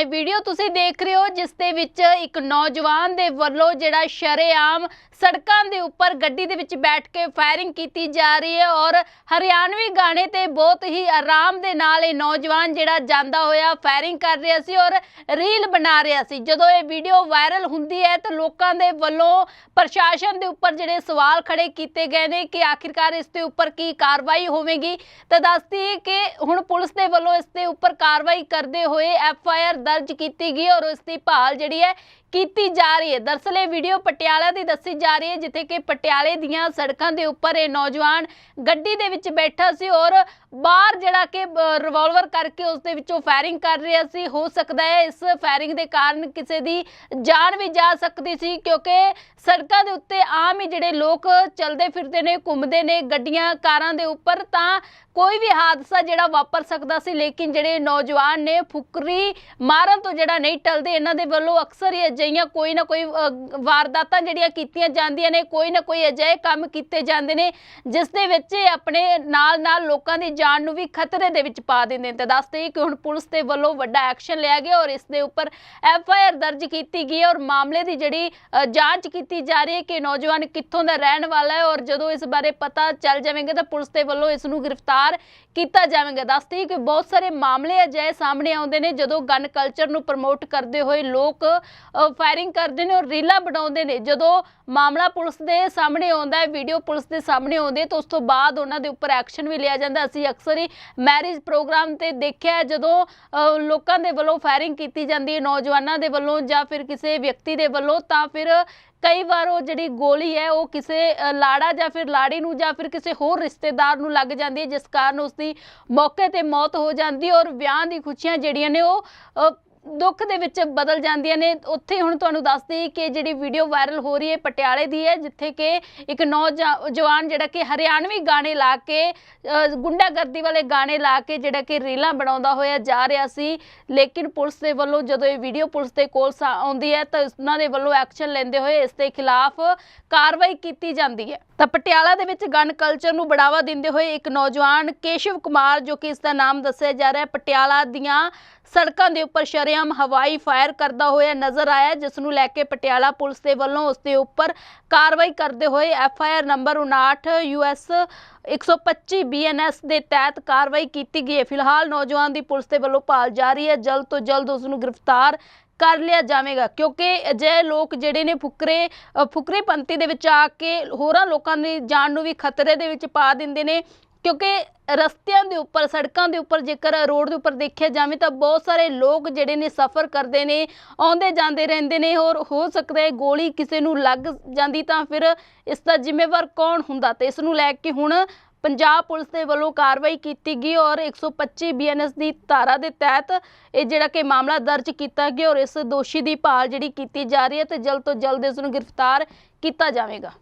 ਇਹ ਵੀਡੀਓ ਤੁਸੀਂ ਦੇਖ ਰਹੇ ਹੋ, ਜਿਸ ਦੇ ਵਿੱਚ ਇੱਕ ਨੌਜਵਾਨ ਦੇ ਵੱਲੋਂ ਜਿਹੜਾ ਸ਼ਰੇਆਮ ਸੜਕਾਂ ਦੇ ਉੱਪਰ ਗੱਡੀ ਦੇ ਵਿੱਚ ਬੈਠ ਕੇ ਫਾਇਰਿੰਗ ਕੀਤੀ ਜਾ ਰਹੀ ਹੈ ਔਰ ਹਰਿਆਣਵੀ ਗਾਣੇ ਤੇ ਬਹੁਤ ਹੀ ਆਰਾਮ ਦੇ ਨਾਲ ਇਹ ਨੌਜਵਾਨ ਜਿਹੜਾ ਜਾਂਦਾ ਹੋਇਆ ਫਾਇਰਿੰਗ ਕਰ ਰਿਹਾ ਸੀ ਔਰ ਰੀਲ ਬਣਾ ਰਿਹਾ ਸੀ। ਜਦੋਂ ਇਹ ਵੀਡੀਓ ਵਾਇਰਲ ਹੁੰਦੀ ਹੈ ਤਾਂ ਲੋਕਾਂ ਦੇ ਵੱਲੋਂ ਪ੍ਰਸ਼ਾਸਨ ਦੇ ਉੱਪਰ ਜਿਹੜੇ ਸਵਾਲ ਖੜੇ ਕੀਤੇ ਗਏ ਨੇ ਕਿ ਆਖਿਰਕਾਰ ਇਸ ਦੇ ਉੱਪਰ ਕੀ ਕਾਰਵਾਈ ਹੋਵੇਗੀ। ਤਾਂ ਦੱਸਦੀ ਕਿ ਹੁਣ ਪੁਲਿਸ ਦੇ ਵੱਲੋਂ ਇਸ ਦੇ ਉੱਪਰ ਕਾਰਵਾਈ ਕਰਦੇ ਹੋਏ ਐਫ ਆਈ ਆਰ ਦਰਜ ਕੀਤੀ ਗਈ ਔਰ ਉਸ ਦੀ ਭਾਲ ਜਿਹੜੀ ਹੈ ਕੀਤੀ ਜਾ ਰਹੀ ਹੈ। ਦਰਸਲ ਇਹ ਵੀਡੀਓ ਪਟਿਆਲਾ ਦੀ ਦੱਸੀ ਜਾ ਰਹੀ ਹੈ, ਜਿੱਥੇ ਕਿ ਪਟਿਆਲੇ ਦੀਆਂ ਸੜਕਾਂ ਦੇ ਉੱਪਰ ਇਹ ਨੌਜਵਾਨ ਗੱਡੀ ਦੇ ਵਿੱਚ ਬੈਠਾ ਸੀ ਔਰ ਬਾਹਰ ਜਿਹੜਾ ਕਿ ਰਿਵਾਲਵਰ ਕਰਕੇ ਉਸ ਦੇ ਵਿੱਚੋਂ ਫਾਇਰਿੰਗ ਕਰ ਰਿਹਾ ਸੀ। ਹੋ ਸਕਦਾ ਹੈ ਇਸ ਫਾਇਰਿੰਗ ਦੇ ਕਾਰਨ ਕਿਸੇ ਦੀ ਜਾਨ ਵੀ ਜਾ ਸਕਦੀ ਸੀ, ਕਿਉਂਕਿ ਸੜਕਾਂ ਦੇ ਉੱਤੇ ਆਮ ਹੀ ਜਿਹੜੇ ਲੋਕ ਚਲਦੇ ਫਿਰਦੇ ਨੇ, ਘੁੰਮਦੇ ਨੇ ਗੱਡੀਆਂ, ਕਾਰਾਂ ਦੇ ਉੱਪਰ, ਤਾਂ ਕੋਈ ਵੀ ਹਾਦਸਾ ਜਿਹੜਾ ਵਾਪਰ ਸਕਦਾ ਸੀ, ਲੇਕਿਨ ਜਿਹੜੇ ਨੌਜਵਾਨ ਨੇ ਫੁਕਰੀ ਮਾਰਨ ਤੋਂ ਜਿਹੜਾ ਨਹੀਂ ਟਲਦੇ, ਇਹਨਾਂ ਦੇ ਵੱਲੋਂ ਅਕਸਰ ਹੀ ਅਜਿਹੀਆਂ ਕੋਈ ਨਾ ਕੋਈ ਵਾਰਦਾਤਾਂ ਜਿਹੜੀਆਂ ਕੀਤੀਆਂ ਜਾਂਦੀਆਂ ਨੇ, ਕੋਈ ਨਾ ਕੋਈ ਅਜਿਹੇ ਕੰਮ ਕੀਤੇ ਜਾਂਦੇ ਨੇ, ਜਿਸ ਦੇ ਵਿੱਚ ਆਪਣੇ ਨਾਲ ਨਾਲ ਲੋਕਾਂ ਦੀ ਜਾਨ ਨੂੰ ਵੀ ਖਤਰੇ ਦੇ ਵਿੱਚ ਪਾ ਦਿੰਦੇ ਨੇ। ਤੇ ਦੱਸਦੇ ਕਿ ਹੁਣ ਪੁਲਿਸ ਦੇ ਵੱਲੋਂ ਵੱਡਾ ਐਕਸ਼ਨ ਲਿਆ ਗਿਆ ਔਰ ਇਸ ਦੇ ਉੱਪਰ ਐਫ ਆਈ ਆਰ ਦਰਜ ਕੀਤੀ ਗਈ ਹੈ ਔਰ ਮਾਮਲੇ ਦੀ ਜਿਹੜੀ ਜਾਂਚ ਕੀਤੀ ਜਾ ਰਹੀ ਹੈ ਕਿ ਨੌਜਵਾਨ ਕਿੱਥੋਂ ਦਾ ਰਹਿਣ ਵਾਲਾ ਹੈ ਔਰ ਜਦੋਂ ਇਸ ਬਾਰੇ ਪਤਾ ਚੱਲ ਜਾਵੇਗਾ ਤਾਂ ਪੁਲਿਸ ਦੇ ਵੱਲੋਂ ਇਸ ਨੂੰ ਗ੍ਰਿਫਤਾਰ ਕੀਤਾ ਜਾਵੇਗਾ। ਦੱਸਦੇ ਕਿ ਬਹੁਤ ਸਾਰੇ ਮਾਮਲੇ ਅਜਿਹੇ ਸਾਹਮਣੇ ਆਉਂਦੇ ਨੇ ਜਦੋਂ ਗਨ ਕਲਚਰ ਨੂੰ ਪ੍ਰਮੋਟ ਕਰਦੇ ਹੋਏ ਲੋਕ ਫਾਇਰਿੰਗ ਕਰਦੇ ਨੇ ਔਰ ਰੀਲਾਂ ਬਣਾਉਂਦੇ ਨੇ। ਜਦੋਂ ਮਾਮਲਾ ਪੁਲਿਸ ਦੇ ਸਾਹਮਣੇ ਆਉਂਦਾ ਹੈ ਵੀਡੀਓ ਪੁਲਿਸ ਦੇ ਸਾਹਮਣੇ ਆਉਂਦੀ ਹੈ ਤਾਂ ਉਸ ਤੋਂ ਬਾਅਦ ਉਹਨਾਂ ਦੇ ਉੱਪਰ ਐਕਸ਼ਨ ਵੀ ਲਿਆ ਜਾਂਦਾ। ਅਸੀਂ ਅਕਸਰ ਹੀ ਮੈਰਿਜ ਪ੍ਰੋਗਰਾਮ ਤੇ ਦੇਖਿਆ ਜਦੋਂ ਲੋਕਾਂ ਦੇ ਵੱਲੋਂ ਫਾਇਰਿੰਗ ਕੀਤੀ ਜਾਂਦੀ ਹੈ, ਨੌਜਵਾਨਾਂ ਦੇ ਵੱਲੋਂ ਜਾਂ ਫਿਰ ਕਿਸੇ ਵਿਅਕਤੀ ਦੇ ਵੱਲੋਂ, ਤਾਂ ਫਿਰ ਕਈ ਵਾਰ ਉਹ ਜਿਹੜੀ ਗੋਲੀ ਹੈ, ਉਹ ਕਿਸੇ ਲਾੜਾ ਜਾਂ ਫਿਰ ਲਾੜੀ ਨੂੰ ਜਾਂ ਫਿਰ ਕਿਸੇ ਹੋਰ ਰਿਸ਼ਤੇਦਾਰ ਨੂੰ ਲੱਗ ਜਾਂਦੀ ਹੈ, ਜਿਸ ਕਾਰਨ ਉਸ ਦੀ ਮੌਕੇ ਤੇ ਮੌਤ ਹੋ ਜਾਂਦੀ ਔਰ ਵਿਆਹ ਦੀ ਖੁਸ਼ੀਆਂ ਜਿਹੜੀਆਂ ਨੇ ਉਹ ਦੁੱਖ ਦੇ ਵਿੱਚ ਬਦਲ ਜਾਂਦੀਆਂ ਨੇ। ਉੱਥੇ ਹੁਣ ਤੁਹਾਨੂੰ ਦੱਸਦੀ ਕਿ ਜਿਹੜੀ ਵੀਡੀਓ ਵਾਇਰਲ ਹੋ ਰਹੀ ਹੈ ਪਟਿਆਲੇ ਦੀ ਹੈ, ਜਿੱਥੇ ਕਿ ਇੱਕ ਨੌਜਵਾਨ ਜਿਹੜਾ ਕਿ ਹਰਿਆਣਵੀ ਗਾਣੇ ਲਾ ਕੇ ਗੁੰਡਾਗਰਦੀ ਵਾਲੇ ਗਾਣੇ ਲਾ ਕੇ ਜਿਹੜਾ ਕਿ ਰੀਲਾਂ ਬਣਾਉਂਦਾ ਹੋਇਆ ਜਾ ਰਿਹਾ ਸੀ। ਲੇਕਿਨ ਪੁਲਿਸ ਦੇ ਵੱਲੋਂ ਜਦੋਂ ਇਹ ਵੀਡੀਓ ਪੁਲਿਸ ਦੇ ਕੋਲ ਸਾ- ਆਉਂਦੀ ਹੈ, ਤਾਂ ਉਹਨਾਂ ਦੇ ਵੱਲੋਂ ਐਕਸ਼ਨ ਲੈਂਦੇ ਹੋਏ ਇਸ ਦੇ ਖਿਲਾਫ ਕਾਰਵਾਈ ਕੀਤੀ ਜਾਂਦੀ ਹੈ। ਤਾਂ ਪਟਿਆਲਾ ਦੇ ਵਿੱਚ ਗਨ ਕਲਚਰ ਨੂੰ ਬੜਾਵਾ ਦਿੰਦੇ ਹੋਏ ਇੱਕ ਨੌਜਵਾਨ ਕੇਸ਼ਵ ਕੁਮਾਰ, ਜੋ ਕਿ ਇਸ ਦਾ ਨਾਮ ਦੱਸਿਆ ਜਾ ਰਿਹਾ ਹੈ, ਪਟਿਆਲਾ ਦੀਆਂ ਸੜਕਾਂ ਦੇ ਉੱਪਰ ਸ਼ਰੇਆਮ ਹਵਾਈ ਫਾਇਰ ਕਰਦਾ ਹੋਇਆ ਨਜ਼ਰ ਆਇਆ ਜਿਸ ਨੂੰ ਲੈ ਕੇ ਪਟਿਆਲਾ ਪੁਲਿਸ ਦੇ ਵੱਲੋਂ ਉਸ ਦੇ ਉੱਪਰ ਕਾਰਵਾਈ ਕਰਦੇ ਹੋਏ F I R number 59 US 125 BNS ਦੇ ਤਹਿਤ ਕਾਰਵਾਈ ਕੀਤੀ ਗਈ ਹੈ। ਫਿਲਹਾਲ ਨੌਜਵਾਨ ਦੀ ਪੁਲਿਸ ਦੇ ਵੱਲੋਂ ਭਾਲ ਜਾਰੀ ਹੈ। ਜਲਦ ਤੋਂ ਜਲਦ ਉਸ ਨੂੰ ਗ੍ਰਿਫਤਾਰ ਕਰ ਲਿਆ ਜਾਵੇਗਾ ਕਿਉਂਕਿ ਅਜਿਹੇ ਲੋਕ ਜਿਹੜੇ ਨੇ ਫੁਕਰੇ ਅ, ਫੁਕਰੇ ਪੰਥੀ ਦੇ ਵਿੱਚ ਆ ਕੇ ਹੋਰਾਂ ਲੋਕਾਂ ਦੀ ਜਾਨ ਨੂੰ ਵੀ ਖਤਰੇ ਦੇ ਵਿੱਚ ਪਾ ਦਿੰਦੇ ਨੇ। ਕਿਉਂਕਿ ਰਸਤਿਆਂ ਦੇ ਉੱਪਰ, ਸੜਕਾਂ ਦੇ ਉੱਪਰ ਜੇਕਰ ਰੋਡ ਦੇ ਉੱਪਰ ਦੇਖਿਆ ਜਾਵੇ ਤਾਂ ਬਹੁਤ ਸਾਰੇ ਲੋਕ ਜਿਹੜੇ ਨੇ ਸਫ਼ਰ ਕਰਦੇ ਨੇ, ਆਉਂਦੇ ਜਾਂਦੇ ਰਹਿੰਦੇ ਨੇ ਔਰ ਹੋ ਸਕਦਾ ਹੈ ਗੋਲੀ ਕਿਸੇ ਨੂੰ ਲੱਗ ਜਾਂਦੀ ਤਾਂ ਫਿਰ ਇਸ ਦਾ ਜ਼ਿੰਮੇਵਾਰ ਕੌਣ ਹੁੰਦਾ? ਤੇ ਇਸ ਨੂੰ ਲੈ ਕੇ ਹੁਣ ਪੰਜਾਬ ਪੁਲਿਸ ਦੇ ਵੱਲੋਂ ਕਾਰਵਾਈ ਕੀਤੀ ਗਈ ਔਰ 125 ਬੀਐਨਐਸ ਦੀ ਧਾਰਾ ਦੇ ਤਹਿਤ ਇਹ ਜਿਹੜਾ ਕਿ ਮਾਮਲਾ ਦਰਜ ਕੀਤਾ ਗਿਆ ਔਰ ਇਸ ਦੋਸ਼ੀ ਦੀ ਭਾਲ ਜਿਹੜੀ ਕੀਤੀ ਜਾ ਰਹੀ ਹੈ ਤੇ ਜਲਦ ਤੋਂ ਜਲਦ ਇਸ ਨੂੰ ਗ੍ਰਿਫਤਾਰ ਕੀਤਾ ਜਾਵੇਗਾ।